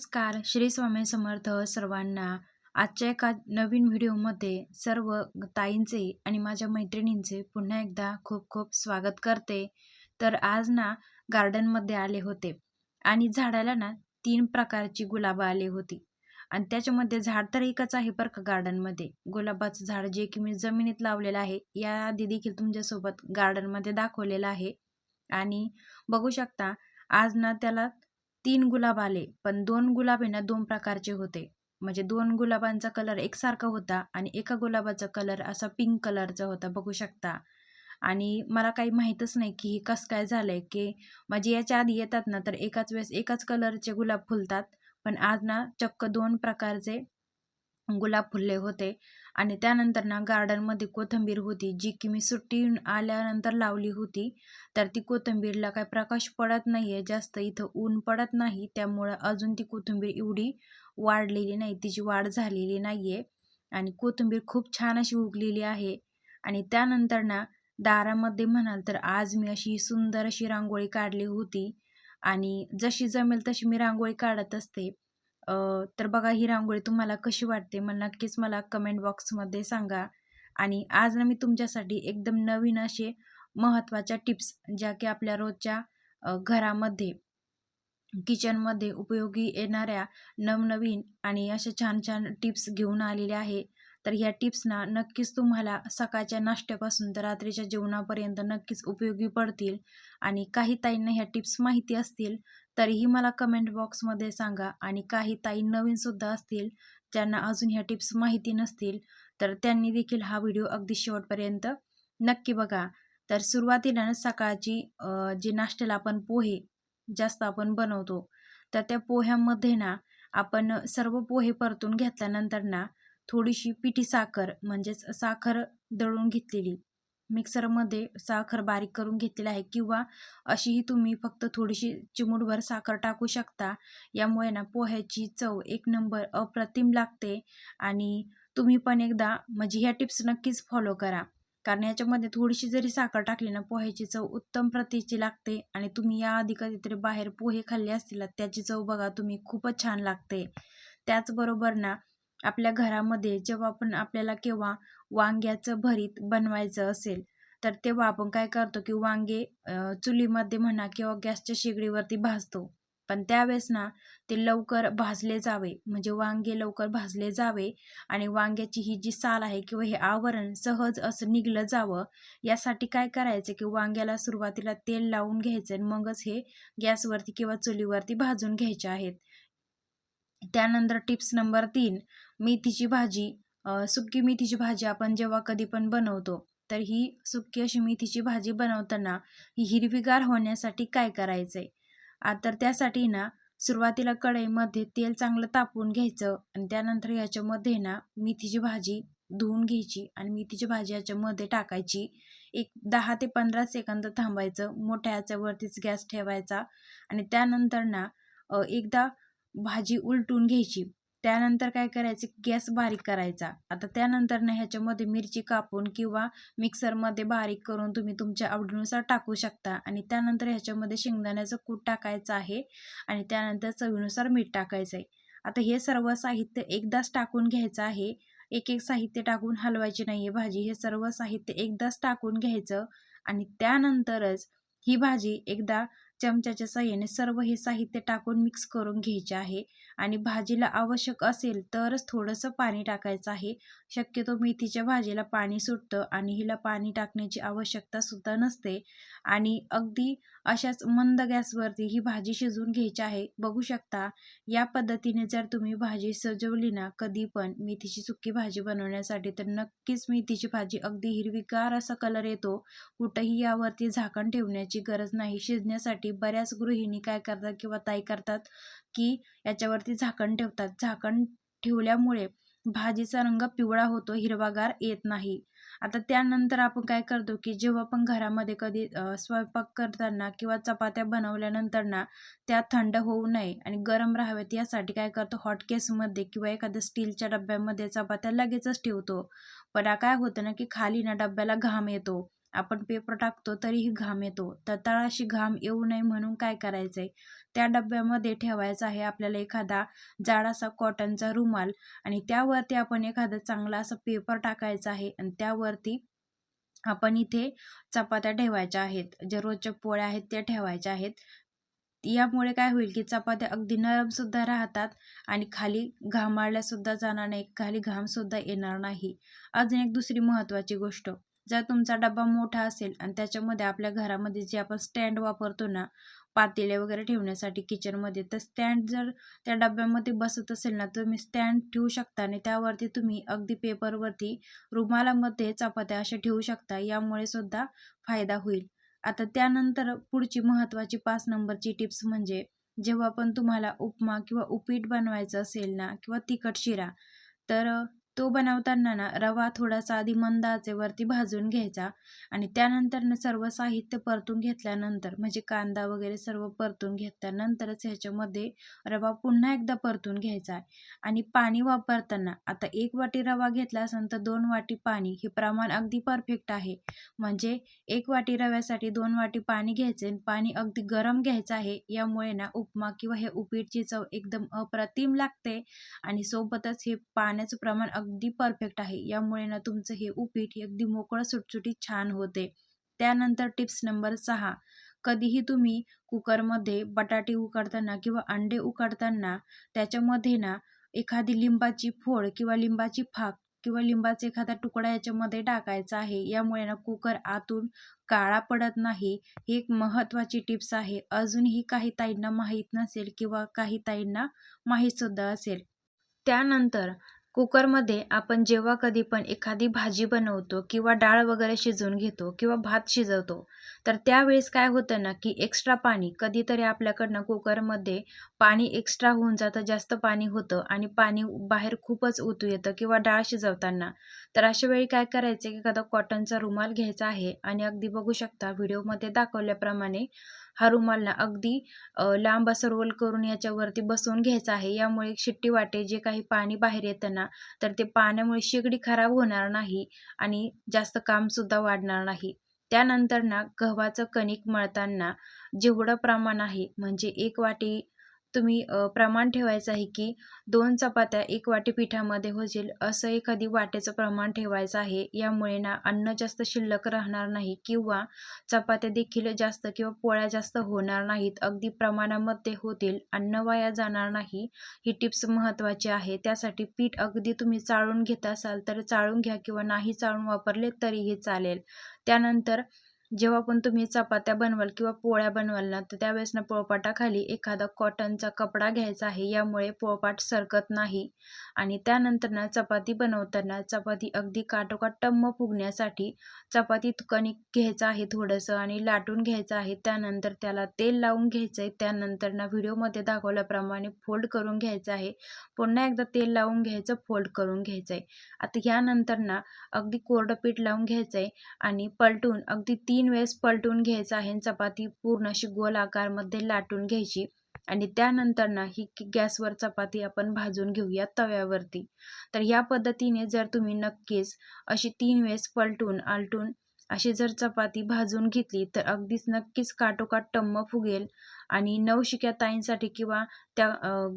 नमस्कार. श्री स्वामी समर्थ सर्वांना आजच्या एका नवीन व्हिडिओमध्ये सर्व ताईंचे आणि माझ्या मैत्रिणींचे पुन्हा एकदा खूप खूप स्वागत करते. तर आज ना गार्डनमध्ये आले होते आणि झाडाला ना तीन प्रकारची गुलाबं आली होती. आणि त्याच्यामध्ये झाड तर एकच आहे बरं का गार्डनमध्ये गुलाबाचं झाड जे की मी जमिनीत लावलेलं आहे या आधी देखील तुमच्यासोबत गार्डनमध्ये दाखवलेलं आहे. आणि बघू शकता आज ना त्याला तीन गुलाब आले पण दोन गुलाब आहे ना दोन प्रकारचे होते. म्हणजे दोन गुलाबांचा कलर एकसारखा होता आणि एका गुलाबाचा कलर असा पिंक कलरचा होता बघू शकता. आणि मला काही माहीतच नाही की कसं काय झालं आहे की म्हणजे याच्या आधी येतात ना तर एकाच वेळेस एकाच कलरचे गुलाब फुलतात. पण आज ना चक्क दोन प्रकारचे गुलाब फुलले होते. आणि त्यानंतर ना गार्डनमध्ये कोथिंबीर होती जी की मी सुट्टी आल्यानंतर लावली होती. तर ती कोथिंबीरला काय प्रकाश पडत नाही आहे जास्त इथं ऊन पडत नाही. त्यामुळं अजून ती कोथिंबीर एवढी वाढलेली नाही तिची वाढ झालेली नाही आहे आणि कोथिंबीर खूप छान अशी उगलेली आहे. आणि त्यानंतर ना दारामध्ये म्हणाल तर आज मी अशी सुंदर अशी रांगोळी काढली होती. आणि जशी जमेल तशी मी रांगोळी काढत असते. तर बघा ही रांगोळी तुम्हाला कशी वाटते? मला नक्कीच मला कमेंट बॉक्समध्ये सांगा. आणि आज ना मी तुमच्यासाठी एकदम नवीन असे महत्त्वाच्या टिप्स ज्या की आपल्या रोजच्या घरामध्ये किचनमध्ये उपयोगी येणाऱ्या नवनवीन आणि अशा छान छान टिप्स घेऊन आलेल्या आहे. तर ह्या टिप्सना नक्कीच तुम्हाला सकाळच्या नाश्त्यापासून तर रात्रीच्या जेवणापर्यंत नक्कीच उपयोगी पडतील. आणि काही ताईंना ह्या टिप्स माहिती असतील तरीही मला कमेंट बॉक्समध्ये सांगा. आणि काही ताई नवीनसुद्धा असतील ज्यांना अजून ह्या टिप्स माहिती नसतील तर त्यांनी देखील हा व्हिडिओ अगदी शेवटपर्यंत नक्की बघा. तर सुरुवातीला सकाळची जे नाश्त्याला आपण पोहे जास्त आपण बनवतो तर त्या पोह्यामध्ये ना आपण सर्व पोहे परतून घेतल्यानंतर ना थोडीशी पिठी साखर म्हणजेच साखर दळून घेतलेली. मिक्सरमध्ये साखर बारीक करून घेतलेली आहे किंवा अशीही तुम्ही फक्त थोडीशी चिमूटभर साखर टाकू शकता. यामुळे ना पोह्याची चव एक नंबर अप्रतिम लागते आणि तुम्ही पण एकदा म्हणजे ह्या टिप्स नक्कीच फॉलो करा. कारण याच्यामध्ये थोडीशी जरी साखर टाकली ना पोह्याची चव उत्तम प्रतीची लागते आणि तुम्ही याआधी कधीतरी बाहेर पोहे खाल्ले असतील त्याची चव बघा तुम्ही खूपच छान लागते. त्याचबरोबर ना आपल्या घरामध्ये जेव्हा आपण आपल्याला केव्हा वांग्याचं भरीत बनवायचं असेल तर तेव्हा आपण काय करतो की वांगे चुलीमध्ये म्हणा किंवा गॅसच्या शेगडीवरती भाजतो. पण त्यावेळेस ना ते लवकर भाजले जावे. म्हणजे वांगे लवकर भाजले जावे आणि वांग्याची ही जी साल आहे किंवा हे आवरण सहज असं निघलं जावं यासाठी काय करायचं की वांग्याला सुरुवातीला तेल लावून घ्यायचं आणि मगच हे गॅसवरती किंवा चुलीवरती भाजून घ्यायचे आहेत. त्यानंतर टिप्स नंबर तीन मेथीची भाजी सुकी मेथीची भाजी आपण जेव्हा कधी पण बनवतो तर ही सुकी अशी मेथीची भाजी बनवताना ही हिरवीगार होण्यासाठी काय करायचं आहे तर त्यासाठी ना सुरुवातीला कढईमध्ये तेल चांगलं तापवून घ्यायचं आणि त्यानंतर याच्यामध्ये ना मेथीची भाजी धुवून घ्यायची आणि मेथीची भाजी याच्यामध्ये टाकायची. एक दहा ते पंधरा सेकंद थांबायचं मोठ्या याच्यावरतीच गॅस ठेवायचा आणि त्यानंतर ना एकदा भाजी उलटून घ्यायची. त्यानंतर काय करायचं? गॅस बारीक करायचा. आता त्यानंतर ना ह्याच्यामध्ये मिरची कापून किंवा मिक्सरमध्ये बारीक करून तुम्ही तुमच्या आवडीनुसार टाकू शकता. आणि त्यानंतर ह्याच्यामध्ये शेंगदाण्याचं कूट टाकायचं आहे आणि त्यानंतर चवीनुसार मीठ टाकायचं आहे. आता हे सर्व साहित्य एकदाच टाकून घ्यायचं आहे. एक एक साहित्य टाकून हलवायची नाही आहे भाजी. हे सर्व साहित्य एकदाच टाकून घ्यायचं आणि त्यानंतरच ही भाजी एकदा चमच्याच्या साह्याने सर्व हे साहित्य टाकून मिक्स करून घ्यायचे आहे. आणि भाजीला आवश्यक असेल तरच थोडंसं पाणी टाकायचं आहे. शक्यतो मेथीच्या भाजीला पाणी सुटतं आणि हिला पाणी टाकण्याची आवश्यकता सुद्धा नसते. आणि अगदी अशाच मंद गॅसवरती ही भाजी शिजवून घ्यायची आहे. बघू शकता या पद्धतीने जर तुम्ही भाजी सजवली ना कधी पण मेथीची सुकी भाजी बनवण्यासाठी तर नक्कीच मेथीची भाजी अगदी हिरवीगार असा कलर येतो. कुठंही यावरती झाकण ठेवण्याची गरज नाही. शिजण्यासाठी बऱ्याच गृहिणी काय करतात किंवा ताई करतात? की याच्यावरती झाकण ठेवतात. झाकण ठेवल्यामुळे भाजीचा रंग पिवळा होतो हिरवागार येत नाही. आता त्यानंतर आपण काय करतो की जेव्हा पण घरामध्ये कधी स्वयंपाक करताना किंवा चपात्या बनवल्यानंतर ना त्या थंड होऊ नये आणि गरम राहाव्यात यासाठी काय करतो? हॉटकेसमध्ये किंवा एखाद्या स्टीलच्या डब्यामध्ये चपात्या लगेचच ठेवतो. पण काय होतं ना की खाली ना डब्याला घाम येतो. आपण पेपर टाकतो तरीही घाम येतो. तर तळाशी घाम येऊ नये म्हणून काय करायचं आहे त्या डब्यामध्ये ठेवायचा आहे आपल्याला एखादा जाडासा कॉटनचा रुमाल आणि त्यावरती आपण एखादा चांगला असा पेपर टाकायचा आहे आणि त्यावरती आपण इथे चपात्या ठेवायच्या आहेत. ज्या रोजच्या पोळ्या आहेत त्या ठेवायच्या आहेत. यामुळे काय होईल की चपात्या अगदी नरमसुद्धा राहतात आणि खाली घामाळल्यासुद्धा जाणार नाही खाली घामसुद्धा येणार नाही. अजून एक दुसरी महत्त्वाची गोष्ट. जर तुमचा डबा मोठा असेल आणि त्याच्यामध्ये आपल्या घरामध्ये जे आपण स्टँड वापरतो ना पातेले वगैरे ठेवण्यासाठी किचनमध्ये तर स्टँड जर त्या डब्यामध्ये बसत असेल ना तुम्ही स्टँड ठेवू शकता आणि त्यावरती तुम्ही अगदी पेपरवरती रुमालामध्ये चपात्या अशा ठेवू शकता. यामुळे सुद्धा फायदा होईल. आता त्यानंतर पुढची महत्त्वाची पाच नंबरची टिप्स म्हणजे जेव्हा पण तुम्हाला उपमा किंवा उपीट बनवायचं असेल ना किंवा तिखट शिरा तर तो बनवताना ना रवा थोडासा आधी मंद आचेवरती भाजून घ्यायचा आणि त्यानंतर ना सर्व साहित्य परतून घेतल्यानंतर म्हणजे कांदा वगैरे सर्व परतून घेतल्यानंतरच ह्याच्यामध्ये रवा पुन्हा एकदा परतून घ्यायचा आहे. आणि पाणी वापरताना आता एक वाटी रवा घेतला असेल तर दोन वाटी पाणी हे प्रमाण अगदी परफेक्ट आहे. म्हणजे एक वाटी रव्यासाठी दोन वाटी पाणी घ्यायचे आणि पाणी अगदी गरम घ्यायचं आहे यामुळे ना उपमा किंवा हे उपीटची चव एकदम अप्रतिम लागते आणि सोबतच हे पाण्याचं प्रमाण अगदी परफेक्ट आहे. यामुळे ना तुमचं हे उपीट अगदी मोकळं सुटसुटीत छान होते. त्यानंतर टिप्स नंबर सहा. कधीही तुम्ही कुकरमध्ये बटाटे उकडताना किंवा अंडे उकडताना त्याच्यामध्ये ना एखादी लिंबाची फोड किंवा लिंबाची फाक किंवा लिंबाचा एखादा तुकडा याच्यामध्ये टाकायचा आहे. यामुळे ना कुकर आतून काळा पडत नाही. ही एक महत्त्वाची टिप्स आहे. अजूनही काही ताईंना माहीत नसेल किंवा काही ताईंना माहीतसुद्धा असेल. त्यानंतर कुकरमध्ये आपण जेव्हा कधी पण एखादी भाजी बनवतो किंवा डाळ वगैरे शिजवून घेतो किंवा भात शिजवतो तर त्यावेळेस काय होतं ना की एक्स्ट्रा पाणी कधीतरी आपल्याकडनं कुकरमध्ये पाणी एक्स्ट्रा होऊन जातं जास्त पाणी होतं आणि पाणी बाहेर खूपच उतू येतं किंवा डाळ शिजवताना. तर अशा वेळी काय करायचं की एखादा कॉटनचा रुमाल घ्यायचा आहे आणि अगदी बघू शकता व्हिडिओमध्ये दाखवल्याप्रमाणे हा रुमाल ना अगदी लांब असं रोल करून याच्यावरती बसवून घ्यायचा आहे. यामुळे शिट्टी वाटे जे काही पाणी बाहेर येतं ना तर ते पाण्यामुळे शेगडी खराब होणार नाही आणि जास्त कामसुद्धा वाढणार नाही. त्यानंतर ना गव्हाचं कणिक मळताना जेवढं प्रमाण आहे म्हणजे एक वाटी तुम्ही प्रमाण ठेवायचं आहे की दोन चपात्या एक वाटी पिठामध्ये होतील असं एखादी वाटेचं प्रमाण ठेवायचं आहे. यामुळे ना अन्न जास्त शिल्लक राहणार नाही किंवा चपात्या देखील जास्त किंवा पोळ्या जास्त होणार नाहीत. अगदी प्रमाणामध्ये होतील. अन्न वाया जाणार नाही. ही टिप्स महत्त्वाची आहे. त्यासाठी पीठ अगदी तुम्ही चाळून घेत असाल तर चाळून घ्या किंवा नाही चाळून वापरले तरीही चालेल. त्यानंतर जेव्हा पण तुम्ही चपात्या बनवाल किंवा पोळ्या बनवाल ना तर त्यावेळेस ना पोळपाटाखाली एखादा कॉटनचा कपडा घ्यायचा आहे. यामुळे पोळपाट सरकत नाही. आणि त्यानंतर ना चपाती बनवताना चपाती अगदी काटोकाट टम्म फुगण्यासाठी चपातीत कणिक घ्यायचं आहे थोडंसं आणि लाटून घ्यायचं आहे. त्यानंतर त्याला तेल लावून घ्यायचं आहे त्यानंतर ना व्हिडिओमध्ये दाखवल्याप्रमाणे फोल्ड करून घ्यायचं आहे. पुन्हा एकदा तेल लावून घ्यायचं फोल्ड करून घ्यायचं आहे आता ह्यानंतर ना अगदी कोरडं पीठ लावून घ्यायचं आहे आणि पलटून अगदी तीन तीन वेळेस पलटून घ्यायचं आहे चपाती पूर्ण अशी गोल आकारमध्ये लाटून घ्यायची. आणि त्यानंतर ना ही गॅसवर चपाती आपण भाजून घेऊया तव्यावरती. तर ह्या पद्धतीने जर तुम्ही नक्कीच अशी तीन वेळेस पलटून आलटून अशी जर चपाती भाजून घेतली तर अगदीच नक्कीच काटोकाट टम्म फुगेल आणि नवशिक्या ताईंसाठी किंवा त्या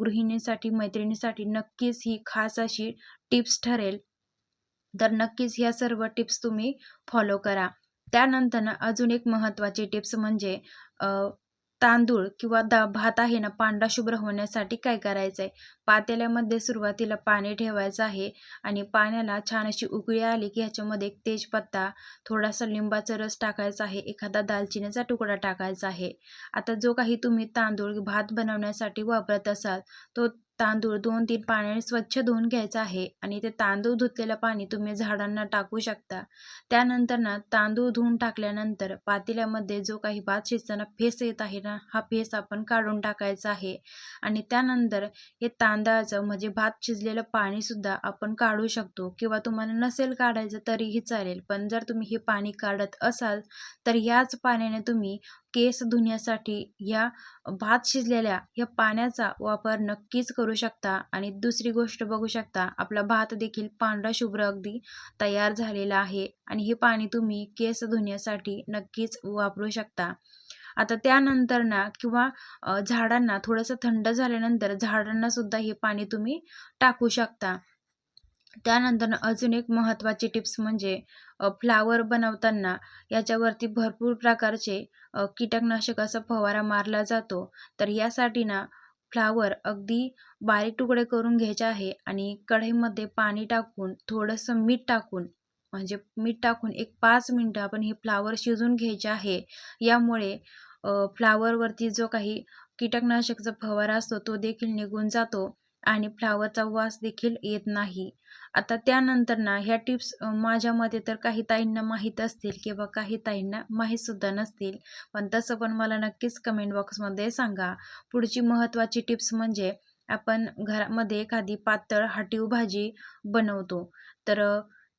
गृहिणीसाठी मैत्रिणीसाठी नक्कीच ही खास अशी टिप्स ठरेल. तर नक्कीच ह्या सर्व टिप्स तुम्ही फॉलो करा. त्यानंतर अजून एक महत्त्वाची टिप्स म्हणजे तांदूळ किंवा दा भात आहे ना पांढरा शुभ्र होण्यासाठी काय करायचं आहे पातेल्यामध्ये सुरुवातीला पाणी ठेवायचं आहे आणि पाण्याला छान अशी उकळी आली की ह्याच्यामध्ये एक तेजपत्ता थोडासा लिंबाचा रस टाकायचा आहे एखादा दालचिनीचा तुकडा टाकायचा आहे. आता जो काही तुम्ही तांदूळ भात बनवण्यासाठी वापरत असाल तो तांदूळ दोन तीन पाण्याने स्वच्छ धुवून घ्यायचं आहे आणि ते तांदूळ धुतलेलं पाणी तुम्ही झाडांना टाकू शकता. त्यानंतर ना तांदूळ धुवून टाकल्यानंतर पातेल्यामध्ये जो काही भात शिजताना फेस येत आहे ना हा फेस आपण काढून टाकायचा आहे. आणि त्यानंतर हे तांदळाचं म्हणजे भात शिजलेलं पाणीसुद्धा आपण काढू शकतो. किंवा तुम्हाला नसेल काढायचं तरीही चालेल. पण जर तुम्ही हे पाणी काढत असाल तर याच पाण्याने तुम्ही केस धुण्यासाठी या भात शिजलेल्या या पाण्याचा वापर नक्कीच करू शकता. आणि दुसरी गोष्ट बघू शकता आपला भात देखील पांढरा शुभ्र अगदी तयार झालेला आहे आणि हे पाणी तुम्ही केस धुण्यासाठी नक्कीच वापरू शकता. आता त्यानंतर ना किंवा झाडांना थोडंसं थंड झाल्यानंतर झाडांना सुद्धा हे पाणी तुम्ही टाकू शकता. त्यानंतर अजून एक महत्त्वाची टिप्स म्हणजे फ्लावर बनवताना याच्यावरती भरपूर प्रकारचे कीटकनाशक असा फवारा मारला जातो. तर यासाठी ना फ्लावर अगदी बारीक तुकडे करून घ्यायचे आहे आणि कढईमध्ये पाणी टाकून थोडंसं मीठ टाकून म्हणजे मीठ टाकून एक पाच मिनटं आपण हे फ्लावर शिजून घ्यायचे आहे. यामुळे फ्लावरवरती जो काही कीटकनाशकचा फवारा असतो तो देखील निघून जातो आणि फ्लावरचा वास देखील येत नाही. आता त्यानंतर ना ह्या टिप्स माझ्या मते तर काही ताईंना माहीत असतील किंवा काही ताईंना माहीतसुद्धा नसतील पण तसं पण मला नक्कीच कमेंट बॉक्समध्ये सांगा. पुढची महत्त्वाची टिप्स म्हणजे आपण घरामध्ये एखादी पातळ हाटीव भाजी बनवतो. तर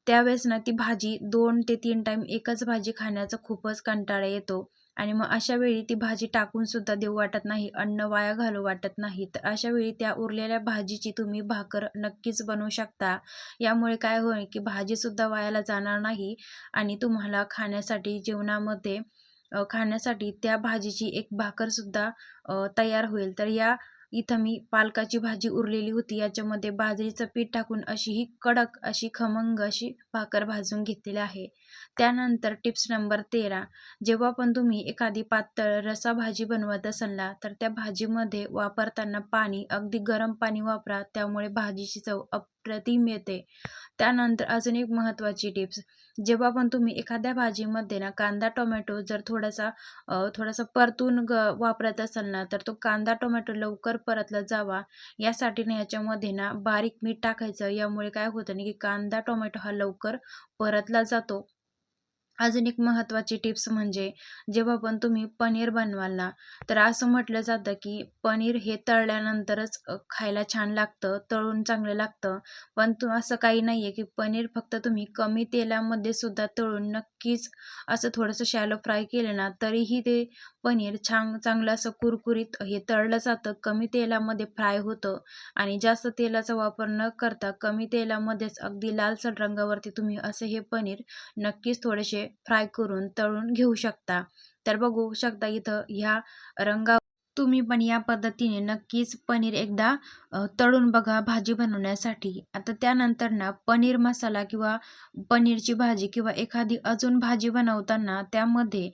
त्यावेळेस ना ती भाजी दोन ते तीन टाईम एकच भाजी खाण्याचा खूपच कंटाळा येतो. आणि मग अशा वेळी ती भाजी टाकून सुद्धा देऊ वाटत नाही अन्न वाया घालू वाटत नाही. तर अशा वेळी त्या उरलेल्या भाजीची तुम्ही भाकर नक्कीच बनवू शकता. यामुळे काय होईल की भाजीसुद्धा वायाला जाणार नाही आणि तुम्हाला खाण्यासाठी जेवणामध्ये खाण्यासाठी त्या भाजीची एक भाकरसुद्धा तयार होईल. तर या इथं मी पालकाची भाजी उरलेली होती. याच्यामध्ये बाजरीचं पीठ टाकून अशी ही कडक अशी खमंग अशी भाकर भाजून घेतलेली आहे. त्यानंतर टिप्स नंबर तेरा. जेव्हा पण तुम्ही एखादी पातळ रसा भाजी बनवत असाल ना तर त्या भाजीमध्ये वापरताना पाणी अगदी गरम पाणी वापरा त्यामुळे भाजीची चव अप्रतिम येते. त्यानंतर अजून एक महत्त्वाची टिप्स. जेव्हा पण तुम्ही एखाद्या भाजीमध्ये ना कांदा टोमॅटो जर थोडासा थोडासा परतून ग वापरत असाल ना तर तो कांदा टोमॅटो लवकर परतला जावा. यासाठी ना याच्यामध्ये ना बारीक मीठ टाकायचं. यामुळे काय होतं ना की कांदा टोमॅटो हा लवकर परतला जातो. अजून एक महत्त्वाची टिप्स म्हणजे जेव्हा पण तुम्ही पनीर बनवाल ना तर असं म्हटलं जातं की पनीर हे तळल्यानंतरच खायला छान लागतं तळून चांगलं लागतं. पण तू असं काही नाही आहे की पनीर फक्त तुम्ही कमी तेलामध्ये सुद्धा तळून नक्कीच असं थोडंसं शॅलो फ्राय केलं ना तरीही ते पनीर छान चांगलं असं कुरकुरीत हे तळलं जातं कमी तेलामध्ये फ्राय होतं. आणि जास्त तेलाचा वापर न करता कमी तेलामध्येच अगदी लालसर रंगावरती तुम्ही असं हे पनीर नक्कीच थोडेसे फ्राय करून तळून घेऊ शकता. तर बघू शकता इथं ह्या रंगा तुम्ही पण या पद्धतीने नक्कीच पनीर एकदा तळून बघा भाजी बनवण्यासाठी. आता त्यानंतर ना पनीर मसाला किंवा पनीरची भाजी किंवा एखादी अजून भाजी बनवताना त्यामध्ये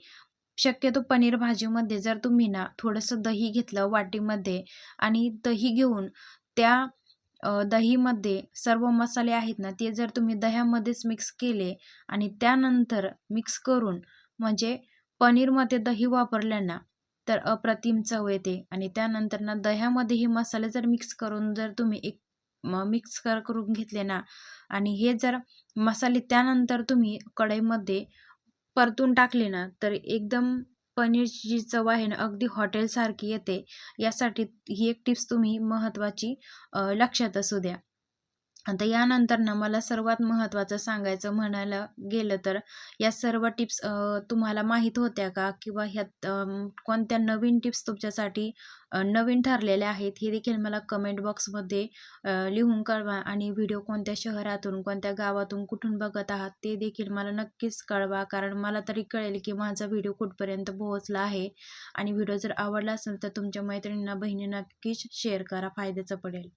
शक्यतो पनीर भाजीमध्ये जर तुम्ही ना थोडंसं दही घेतलं वाटीमध्ये आणि दही घेऊन त्या दहीमध्ये सर्व मसाले आहेत ना ते जर तुम्ही दह्यामध्येच मिक्स केले आणि त्यानंतर मिक्स करून म्हणजे पनीरमध्ये दही वापरलं ना तर अप्रतिम चव येते. आणि त्यानंतर ना दह्यामध्ये हे मसाले जर मिक्स करून जर तुम्ही एक मिक्स कर करून घेतले ना आणि हे जर मसाले त्यानंतर तुम्ही कढईमध्ये परतून टाकले ना तर एकदम पनीरची जी चव आहे ना अगदी हॉटेलसारखी येते. यासाठी ही एक टिप्स तुम्ही महत्त्वाची लक्षात असू द्या. आता यानंतर ना मला सर्वात महत्त्वाचं सांगायचं म्हणायला गेलं तर या सर्व टिप्स तुम्हाला माहीत होत्या का? किंवा ह्यात कोणत्या नवीन टिप्स तुमच्यासाठी नवीन ठरलेल्या आहेत? हे देखील मला कमेंट बॉक्समध्ये लिहून कळवा आणि व्हिडिओ कोणत्या शहरातून कोणत्या गावातून कुठून बघत आहात ते देखील मला नक्कीच कळवा. कारण मला तरी कळेल की माझा व्हिडिओ कुठपर्यंत पोहोचला आहे. आणि व्हिडिओ जर आवडला असेल तर तुमच्या मैत्रिणींना बहिणींना नक्कीच शेअर करा. फायद्याचं पडेल.